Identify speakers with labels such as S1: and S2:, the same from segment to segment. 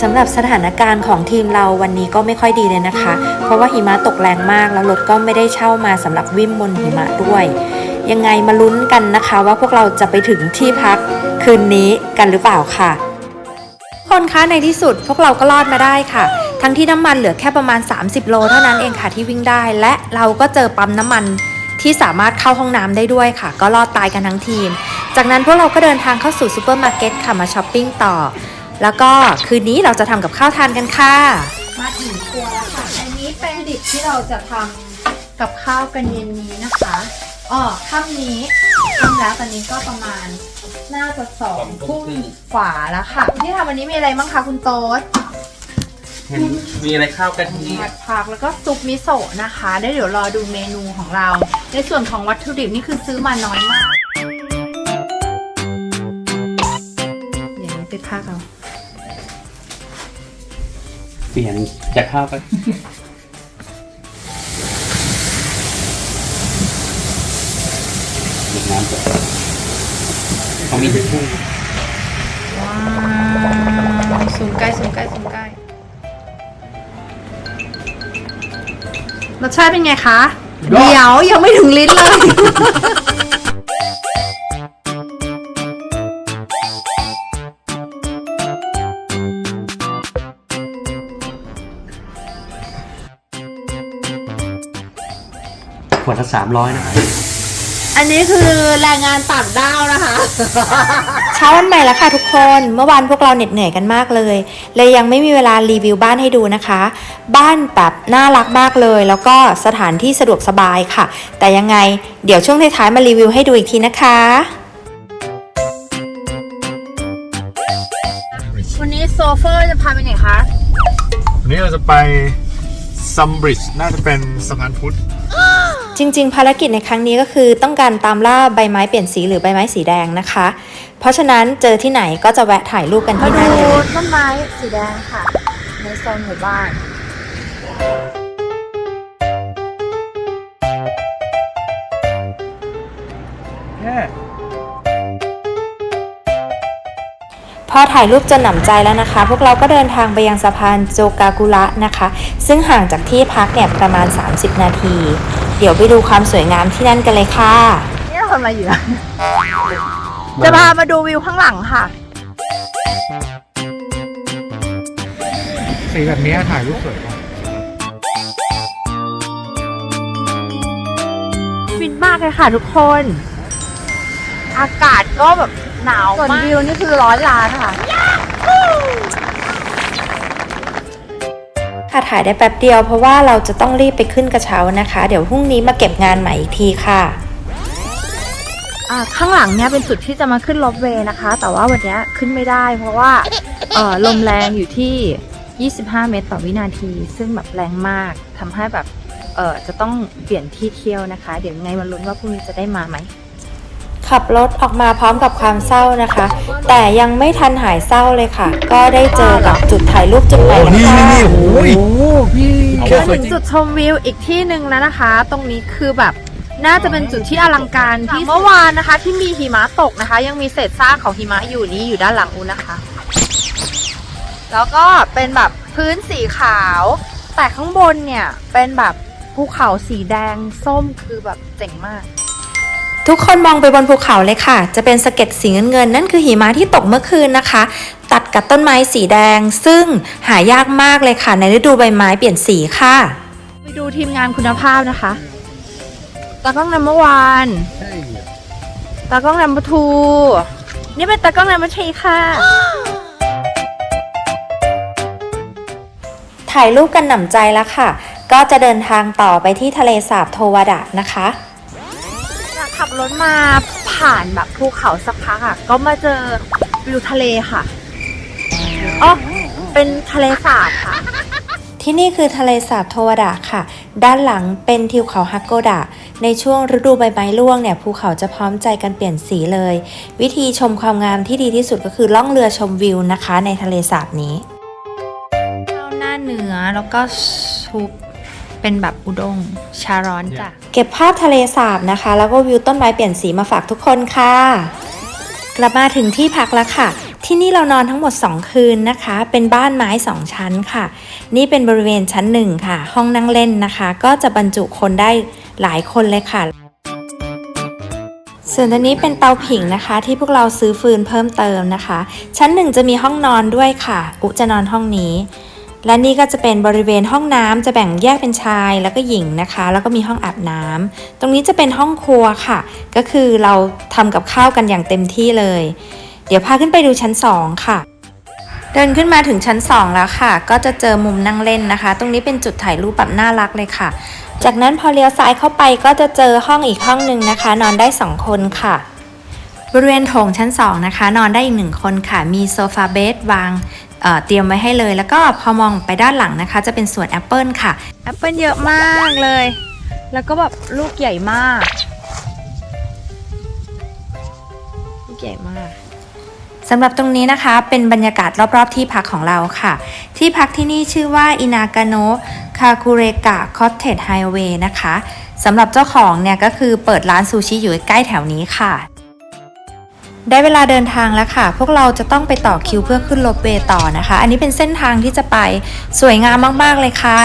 S1: สำหรับสถานการณ์ของทีมเราวันนี้ก็ไม่ค่อยดีเลยนะคะ เพราะว่าหิมะตกแรงมากแล้วรถก็ไม่ได้เช่ามาสำหรับวิ่งบนหิมะด้วย ยังไงมาลุ้นกันนะคะว่าพวกเราจะไปถึงที่พักคืนนี้กันหรือเปล่าค่ะ คนคะในที่สุดพวกเราก็รอดมาได้ค่ะ ทั้งที่น้ำมันเหลือแค่ประมาณ 30 โลเท่านั้นเองค่ะที่วิ่งได้ และเราก็เจอปั๊มน้ำมันที่สามารถเข้าห้องน้ำได้ด้วยค่ะ ก็รอดตายกันทั้งทีม จากนั้นพวกเราก็เดินทางเข้าสู่ซูเปอร์มาร์เก็ตค่ะมาช้อปปิ้งต่อ แล้วก็คืนนี้เราจะทำกับข้าวทานกันค่ะ
S2: มาถึงครัวแล้วค่ะ อันนี้เป็นดิบที่เราจะทำกับข้าวกันเย็นนี้นะคะอ๋อค่ำนี้ค่ำแล้วตอนนี้ก็ประมาณน่าจะสองทุ่มกว่าแล้วค่ะ ที่ทำวันนี้มีอะไรบ้างคะคุณโต๊ด
S3: เห็นมีอะไรข้าวกะทิ
S2: ผัดผักแล้วก็ซุปมิโซะนะคะได้เดี๋ยวรอดูเมนูของเรา ในส่วนของวัตถุดิบนี่คือซื้อมาน้อยมาก อย่างนี้ไปพักเอา
S3: เปลี่ยนจากข้าวกะทิเด็กน้ำก่อนเขามีทิชชู่
S2: ว้าวซูมใกล้ซูมใกล้ซูมใกล้รสชาติเป็นไงคะ เดี๋ยวยังไม่ถึงลิ้นเลย
S3: ขวดละสามร้อยนะ
S2: อันนี้คือแรงงานต่างด้าวนะคะ
S1: เช้าวันใหม่แล้วค่ะทุกคน เมื่อวานพวกเราเหน็ดเหนื่อยกันมากเลย เลยยังไม่มีเวลารีวิวบ้านให้ดูนะคะ บ้านแบบน่ารักมากเลย แล้วก็สถานที่สะดวกสบายค่ะ แต่ยังไงเดี๋ยวช่วงท้ายๆมารีวิวให้ดูอีกทีนะคะ
S2: วันนี้โซเฟอร์จะพาไปไหนคะ
S4: วันนี้เราจะไปซัมบริดจ์น่าจะเป็นสะพานพุทธ
S1: จริง ๆ ภารกิจในครั้งนี้ก็คือต้องการตามล่าใบไม้เปลี่ยนสีหรือใบไม้สีแดงนะคะ เพราะฉะนั้นเจอที่ไหนก็จะแวะถ่ายรูปกัน
S2: มา
S1: ที่
S2: ดู
S1: นั่นเลย
S2: ต้นไม้สีแดงค่ะ ในโซนหมู่บ้าน
S1: พอถ่ายรูปจนหนำใจแล้วนะคะ พวกเราก็เดินทางไปยังสะพานโจกากุระนะคะ ซึ่งห่างจากที่พักเนี่ยประมาณ 30 นาที เดี๋ยวไปดูความสวยงามที่นั่นกันเลยค่ะ
S2: นี่เราทำอะไรอยู่นะจะพามาดูวิวข้างหลังค่ะ
S4: สีแบบนี้ถ่ายรูปสวยมาก
S2: ฟินมากเลยค่ะทุกคน อากาศก็แบบหนาวมากส่วนวิวนี่คือร้อยล้านค่ะ
S1: ค่ะถ่ายได้แป๊บเดียวเพราะว่าเราจะต้องรีบไปขึ้นกระเช้านะคะ เดี๋ยวพรุ่งนี้มาเก็บงานใหม่อีกทีค่ะ
S2: อ่าข้างหลังเนี่ยเป็นจุดที่จะมาขึ้นลอบเวย์นะคะ แต่ว่าวันเนี้ยขึ้นไม่ได้ เพราะว่าเอ่อลมแรงอยู่ที่ 25 เมตรต่อวินาที ซึ่งแบบแรงมากทำให้แบบเอ่อจะต้องเปลี่ยนที่เที่ยวนะคะ เดี๋ยวยังไงมาลุ้นว่าพรุ่งนี้จะได้มาไหม
S1: ขับรถออกมาพร้อมกับความเศร้านะคะ แต่ยังไม่ทันหายเศร้าเลยค่ะ ก็ได้เจอกับจุดถ่ายรูปจุดใหม่แล้วค่ะ
S2: มาถึงจุดชมวิวอีกที่หนึ่งแล้วนะคะ ตรงนี้คือแบบน่าจะเป็นจุดที่อลังการที่เมื่อวานนะคะ ที่มีหิมะตกนะคะ ยังมีเศษซากของหิมะอยู่นี้อยู่ด้านหลังอูนะคะ แล้วก็เป็นแบบพื้นสีขาว แต่ข้างบนเนี่ยเป็นแบบภูเขาสีแดงส้มคือแบบเจ๋งมาก
S1: ทุกคนมองไปบนภูเขาเลยค่ะ จะเป็นสะเก็ดสีเงินๆนั่นคือหิมะที่ตกเมื่อคืนนะคะ ตัดกับต้นไม้สีแดง ซึ่งหายากมากเลยค่ะ ในฤดูใบไม้เปลี่ยนสีค่ะ
S2: ไปดูทีมงานคุณภาพนะคะตากล้องนัมเบอร์วานตากล้องนัมเบอร์ทูนี่เป็นตากล้องนัมเบอร์ทรีค่ะ
S1: ถ่ายรูปกันหนำใจแล้วค่ะ ก็จะเดินทางต่อไปที่ทะเลสาบโทวดะนะคะ
S2: ขับรถมาผ่านแบบภูเขาสักพักอะ ก็มาเจอวิวทะเลค่ะอ๋อเป็นทะเลสาบค่ะ
S1: ที่นี่คือทะเลสาบโทวดะค่ะ ด้านหลังเป็นทิวเขาฮักโกดะ ในช่วงฤดูใบไม้ร่วงเนี่ยภูเขาจะพร้อมใจกันเปลี่ยนสีเลย วิธีชมความงามที่ดีที่สุดก็คือล่องเรือชมวิวนะคะ ในทะเลสาบนี้ข้าวหน้าเนื้อแล้วก็ซุป เป็นแบบอุด้งชาร้อนจ้ะ เก็บภาพทะเลสาบนะคะ แล้วก็วิวต้นไม้เปลี่ยนสีมาฝากทุกคนค่ะ กลับมาถึงที่พักแล้วค่ะ ที่นี่เรานอนทั้งหมด 2 คืนนะคะ เป็นบ้านไม้ 2 ชั้นค่ะ นี่เป็นบริเวณชั้น1ค่ะ ห้องนั่งเล่นนะคะ ก็จะบรรจุคนได้หลายคนเลยค่ะส่วนอันนี้เป็นเตาผิงนะคะ ที่พวกเราซื้อฟืนเพิ่มเติมนะคะ ชั้นหนึ่งจะมีห้องนอนด้วยค่ะ อุจะนอนห้องนี้ และนี่ก็จะเป็นบริเวณห้องน้ำจะแบ่งแยกเป็นชายแล้วก็หญิงนะคะ แล้วก็มีห้องอาบน้ำตรงนี้จะเป็นห้องครัวค่ะ ก็คือเราทำกับข้าวกันอย่างเต็มที่เลย เดี๋ยวพาขึ้นไปดูชั้น 2 ค่ะ เดินขึ้นมาถึงชั้น 2 แล้วค่ะ ก็จะเจอมุมนั่งเล่นนะคะ ตรงนี้เป็นจุดถ่ายรูปแบบน่ารักเลยค่ะ จากนั้นพอเลี้ยวซ้ายเข้าไปก็จะเจอห้องอีกห้องหนึ่งนะคะ นอนได้ 2 คนค่ะบริเวณโถงชั้น 2 นะคะ นอนได้อีกหนึ่งคนค่ะ มีโซฟาเบดวาง เอ่อเตรียมไว้ให้เลย แล้วก็พอมองไปด้านหลังนะคะ จะเป็นสวนแอปเปิลค่ะ
S2: แอปเปิลเยอะมากเลย แล้วก็แบบลูกใหญ่มาก ลูกใหญ่มาก
S1: สำหรับตรงนี้นะคะเป็นบรรยากาศรอบๆที่พักของเราค่ะ ที่พักที่นี่ชื่อว่าอินากาโนะคาคุเรกะคอ t เท e ไฮเวย์นะคะสำหรับเจ้าของเนี่ยก็คือเปิดร้านซูชิอยู่ใกล้แถวนี้ค่ะ ได้เวลาเดินทางแล้วค่ะ พวกเราจะต้องไปต่อคิวเพื่อขึ้นรถเวย์ต่อนะคะ อันนี้เป็นเส้นทางที่จะไปสวยงามมากๆเลยค่ะ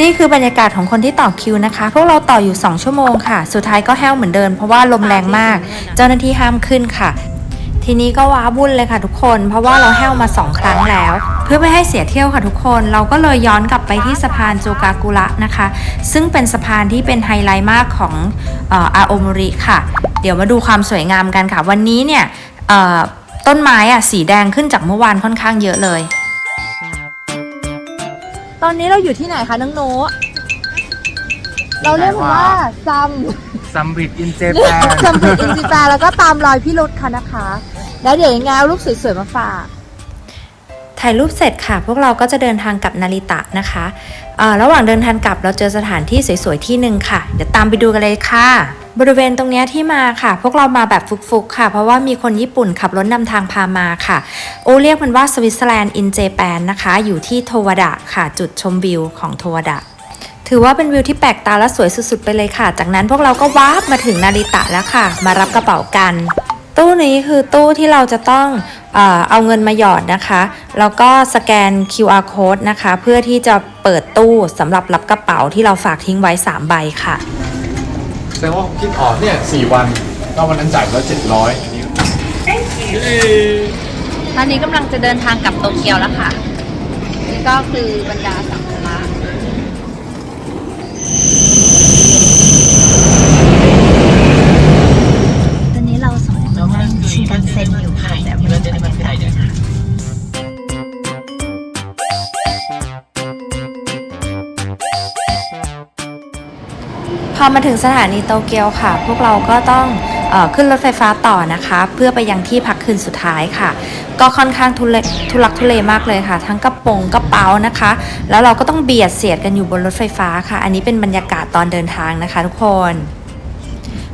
S1: นี่คือบรรยากาศของคนที่ต่อคิวนะคะ พวกเราต่ออยู่ 2 ชั่วโมงค่ะ สุดท้ายก็แห้วเหมือนเดิมเพราะว่าลมแรงมาก เจ้าหน้าที่ห้ามขึ้นค่ะ ทีนี้ก็ว้าวุ่นเลยค่ะทุกคน เพราะว่าเราแห้วมา 2 ครั้งแล้ว เพื่อไม่ให้เสียเที่ยวค่ะทุกคน เราก็เลยย้อนกลับไปที่สะพานโจกากุระนะคะ ซึ่งเป็นสะพานที่เป็นไฮไลท์มากของเอ่ออาโอมริค่ะ เดี๋ยวมาดูความสวยงามกันค่ะ วันนี้เนี่ยเอ่อต้นไม้อะสีแดงขึ้นจากเมื่อวานค่อนข้างเยอะเลย
S2: ตอนนี้เราอยู่ที่ไหนคะน้องโน้ตเราเรียกมันว่าซัม
S4: ซัมบิดอินเจแปน
S2: ซัมปิดอินจิแปนแล้วก็ตามรอยพี่รุธค่ะนะคะ แล้วเดี๋ยวยังไงเอารูปสวยๆมาฝาก
S1: ถ่ายรูปเสร็จค่ะ พวกเราก็จะเดินทางกลับนาริตะนะคะระหว่างเดินทางกลับเราเจอสถานที่สวยๆที่หนึ่งค่ะ เดี๋ยวตามไปดูกันเลยค่ะ บริเวณตรงนี้ที่มาค่ะ พวกเรามาแบบฟุกๆค่ะ เพราะว่ามีคนญี่ปุ่นขับรถนำทางพามาค่ะ โอเรียกมันว่าสวิตเซอร์แลนด์อินเจแปนนะคะ อยู่ที่โทวดะค่ะ จุดชมวิวของโทวดะถือว่าเป็นวิวที่แปลกตาและสวยสุดๆไปเลยค่ะ จากนั้นพวกเราก็วาร์ปมาถึงนาริตะแล้วค่ะ มารับกระเป๋ากัน ตู้นี้คือตู้ที่เราจะต้องเออเอาเงินมาหยอดนะคะ แล้วก็สแกน QR code นะคะ เพื่อที่จะเปิดตู้สำหรับรับกระเป๋าที่เราฝากทิ้งไว้ 3 ใบค่ะ
S4: แสดงว่าคิดออกเนี่ยสี่วันก็วันนั้นจ่ายไปแล้วเจ็ดร้อยอันนี้
S2: ตอนนี้กำลังจะเดินทางกลับโตเกียวแล้วค่ะ นี่ก็คือบรรดาสัมภา
S1: พอมาถึงสถานีโตเกียวค่ะ พวกเราก็ต้องออขึ้นรถไฟฟ้าต่อนะคะ เพื่อไปยังที่พักคืนสุดท้ายค่ะ ก็ค่อนข้างทุเลทุลักทุเลมากเลยค่ะ ทั้งกระโปรงกระเป๋านะคะ แล้วเราก็ต้องเบียดเสียดกันอยู่บนรถไฟฟ้าค่ะ อันนี้เป็นบรรยากาศตอนเดินทางนะคะ ทุกคน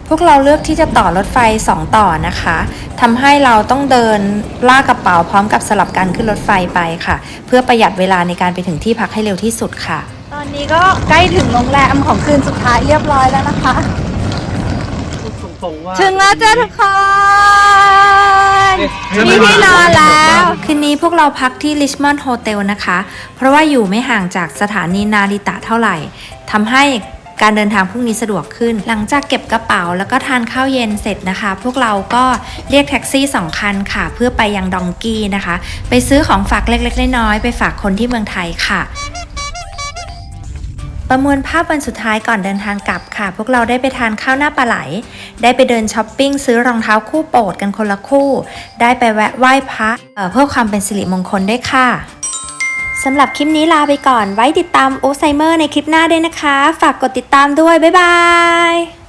S1: พวกเราเลือกที่จะต่อรถไฟ 2 ต่อนะคะทำให้เราต้องเดินลากกระเป๋าพร้อมกับสลับกันขึ้นรถไฟไปค่ะ เพื่อประหยัดเวลาในการไปถึงที่พักให้เร็วที่สุดค่ะ
S2: ตอนนี้ก็ใกล้ถึงโรงแรมของคืนสุดท้ายเรียบร้อยแล้วนะคะถึงแล้วจ้าทุกคนมีที่นอนแล้ว
S1: คืนนี้พวกเราพักที่ Richmond Hotel นะคะ เพราะว่าอยู่ไม่ห่างจากสถานีนาริตะเท่าไหร่ทำให้การเดินทางพรุ่งนี้สะดวกขึ้น หลังจากเก็บกระเป๋าแล้วก็ทานข้าวเย็นเสร็จนะคะ พวกเราก็เรียกแท็กซี่สองคันค่ะ เพื่อไปยังดองกี้นะคะ ไปซื้อของฝากเล็กๆน้อยๆไปฝากคนที่เมืองไทยค่ะ ประมวลภาพวันสุดท้ายก่อนเดินทางกลับค่ะ พวกเราได้ไปทานข้าวหน้าปลาไหล ได้ไปเดินช้อปปิ้งซื้อรองเท้าคู่โปรดกันคนละคู่ ได้ไปแวะไหว้พระเเพื่อความเป็นสิริมงคลด้วยค่ะสำหรับคลิปนี้ลาไปก่อนไว้ติดตามโอไซเมอร์ในคลิปหน้าด้วยนะคะ ฝากกดติดตามด้วย บ๊ายบาย